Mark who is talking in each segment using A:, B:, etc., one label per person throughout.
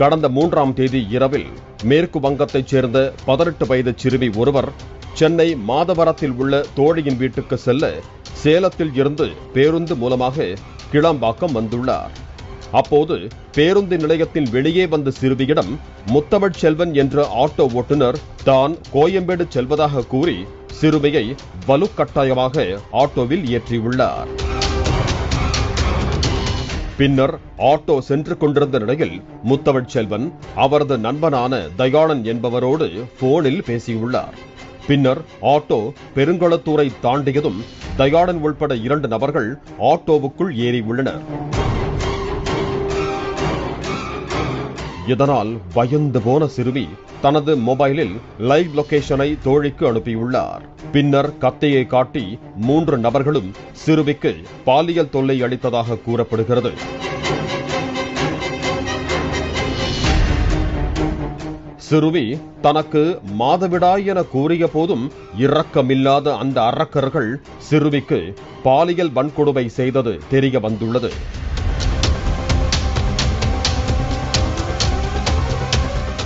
A: கடந்த மூன்றாம் தேதி இரவில் மேற்கு வங்கத்தைச் சேர்ந்த பதினெட்டு வயது சிறுமி ஒருவர் சென்னை மாதவரத்தில் உள்ள தோழியின் வீட்டுக்கு செல்ல சேலத்தில் இருந்து பேருந்து மூலமாக கிளம்பாக்கம் வந்துள்ளார். அப்போது பேருந்து நிலையத்தின் வெளியே வந்த சிறுமியிடம் முத்தமிழ் செல்வன் என்ற ஆட்டோ ஓட்டுநர் தான் கோயம்பேடு செல்வதாக கூறி சிறுமியை வலுக்கட்டாயமாக ஆட்டோவில் ஏற்றியுள்ளார். பின்னர் ஆட்டோ சென்று கொண்டிருந்த நிலையில் முத்தமிழ் செல்வன் அவரது நண்பனான தயானன் என்பவரோடு போனில் பேசியுள்ளார். பின்னர் ஆட்டோ பெருங்குளத்தூரை தாண்டியதும் தயானன் உள்பட இரண்டு நபர்கள் ஆட்டோவுக்குள் ஏறி உள்ளனர் இதனால் பயந்து போன சிறுமி தனது மொபைலில் லைவ் லொகேஷனை தோழிக்கு அனுப்பியுள்ளார். பின்னர் கத்தையை காட்டி மூன்று நபர்களும் சிறுமிக்கு பாலியல் தொல்லை அளித்ததாக கூறப்படுகிறது. சிறுமி தனக்கு மாதவிடாய் என கூறிய போதும் இரக்கமில்லாத அந்த அரக்கர்கள் சிறுமிக்கு பாலியல் வன்கொடுமை செய்தது தெரிய வந்துள்ளது.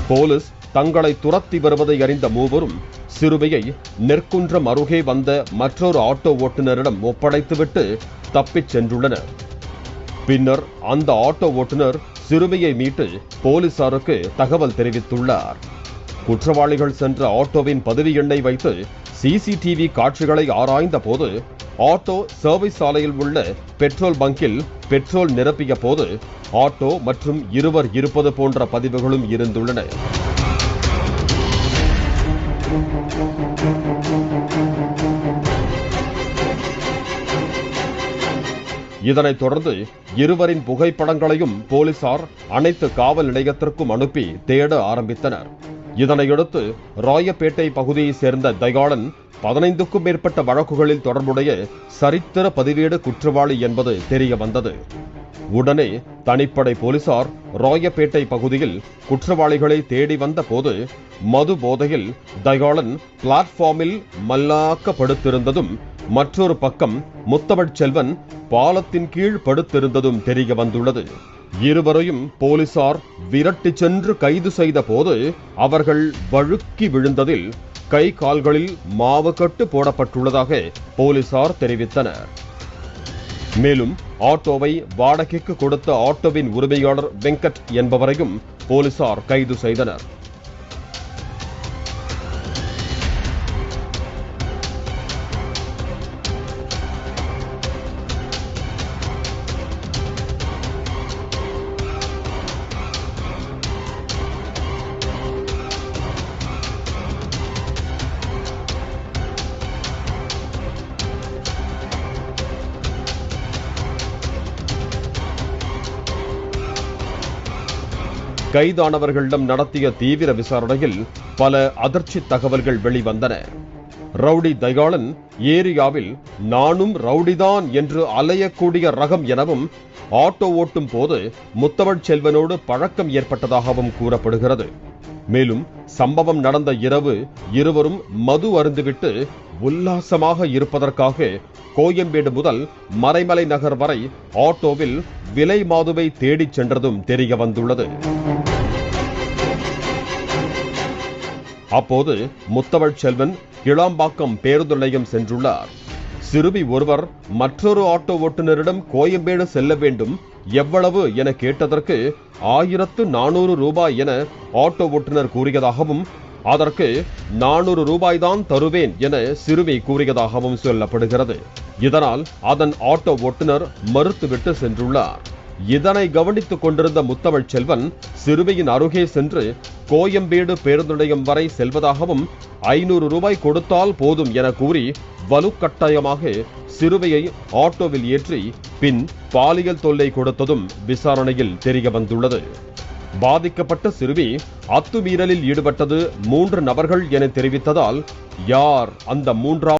A: போலீஸ் தங்களை துரத்தி வருவதை அறிந்த மூவரும் சிறுமியை நெற்குன்றம் அருகே வந்த மற்றொரு ஆட்டோ ஓட்டுநரிடம் ஒப்படைத்துவிட்டு தப்பிச் சென்றுள்ளனர். பின்னர் அந்த ஆட்டோ ஓட்டுநர் சிறுமியை மீட்டு போலீசாருக்கு தகவல் தெரிவித்துள்ளார். குற்றவாளிகள் சென்ற ஆட்டோவின் பதவி எண்ணை வைத்து சிசிடிவி காட்சிகளை ஆராய்ந்த போது ஆட்டோ சர்வீஸ் சாலையில் உள்ள பெட்ரோல் பங்கில் பெட்ரோல் நிரப்பிய போது ஆட்டோ மற்றும் இருவர் இருப்பது போன்ற பதிவுகளும் இருந்துள்ளன. இதனைத் தொடர்ந்து இருவரின் புகைப்படங்களையும் போலீசார் அனைத்து காவல் நிலையத்திற்கும் அனுப்பி தேட ஆரம்பித்தனர். இதனையடுத்து ராயப்பேட்டை பகுதியைச் சேர்ந்த தயாளன் பதினைந்துக்கும் மேற்பட்ட வழக்குகளில் தொடர்புடைய சரித்திர பதிவேடு குற்றவாளி என்பது தெரிய வந்தது உடனே தனிப்படை போலீசார் ராயப்பேட்டை பகுதியில் குற்றவாளிகளை தேடி வந்த போது மது போதையில் தயாளன் பிளாட்ஃபார்மில் மல்லாக்க படுத்திருந்ததும் மற்றொரு பக்கம் முத்தமிழ் செல்வன் பாலத்தின் கீழ் படுத்திருந்ததும் தெரிய வந்துள்ளது இருவரையும் போலீசார் விரட்டி சென்று கைது செய்த போது அவர்கள் வழுக்கி விழுந்ததில் கை கால்களில் மாவு கட்டு போடப்பட்டுள்ளதாக போலீசார் தெரிவித்தனர். மேலும் ஆட்டோவை வாடகைக்கு கொடுத்த ஆட்டோவின் உரிமையாளர் வெங்கட் என்பவரையும் போலீசார் கைது செய்தனர். கைதானவர்களிடம் நடத்திய தீவிர விசாரணையில் பல அதிர்ச்சி தகவல்கள் வெளிவந்தன. ரவுடி தயாளன் ஏரியாவில் நானும் ரவுடிதான் என்று அலையக்கூடிய ரகம் எனவும் ஆட்டோ ஓட்டும் போது முத்தமிழ் செல்வனோடு பழக்கம் ஏற்பட்டதாகவும் கூறப்படுகிறது. மேலும் சம்பவம் நடந்த இரவு இருவரும் மது அருந்துவிட்டு உல்லாசமாக இருப்பதற்காக கோயம்பேடு முதல் மறைமலை நகர் வரை ஆட்டோவில் விலை மாதுவை தேடிச் சென்றதும் தெரிய வந்துள்ளது. அப்போது முத்தவள் செல்வன் கிளாம்பாக்கம் பேருந்து நிலையம் சென்றுள்ளார். சிறுமி ஒருவர் மற்றொரு ஆட்டோ ஓட்டுநரிடம் கோயம்பேடு செல்ல வேண்டும் எவ்வளவு என கேட்டதற்கு ஆயிரத்து நானூறு ரூபாய் என ஆட்டோ ஓட்டுநர் கூறியதாகவும் அதற்கு நானூறு ரூபாய்தான் தருவேன் என சிறுமி கூறியதாகவும் சொல்லப்படுகிறது. இதனால் அதன் ஆட்டோ ஓட்டுநர் மறுத்துவிட்டு சென்றுள்ளார். இதனை கவனித்துக் கொண்டிருந்த முத்தமிழ் செல்வன் சிறுமியின் அருகே சென்று கோயம்பேடு பேருந்து நிலையம் வரை செல்வதாகவும் ஐநூறு ரூபாய் கொடுத்தால் போதும் என கூறி வலுக்கட்டாயமாக சிறுவையை ஆட்டோவில் ஏற்றி பின் பாலியல் தொல்லை கொடுத்ததும் விசாரணையில் தெரிய வந்துள்ளது. பாதிக்கப்பட்ட சிறுமி அத்துமீறலில் ஈடுபட்டது மூன்று நபர்கள் என தெரிவித்ததால் யார் அந்த மூன்றாவது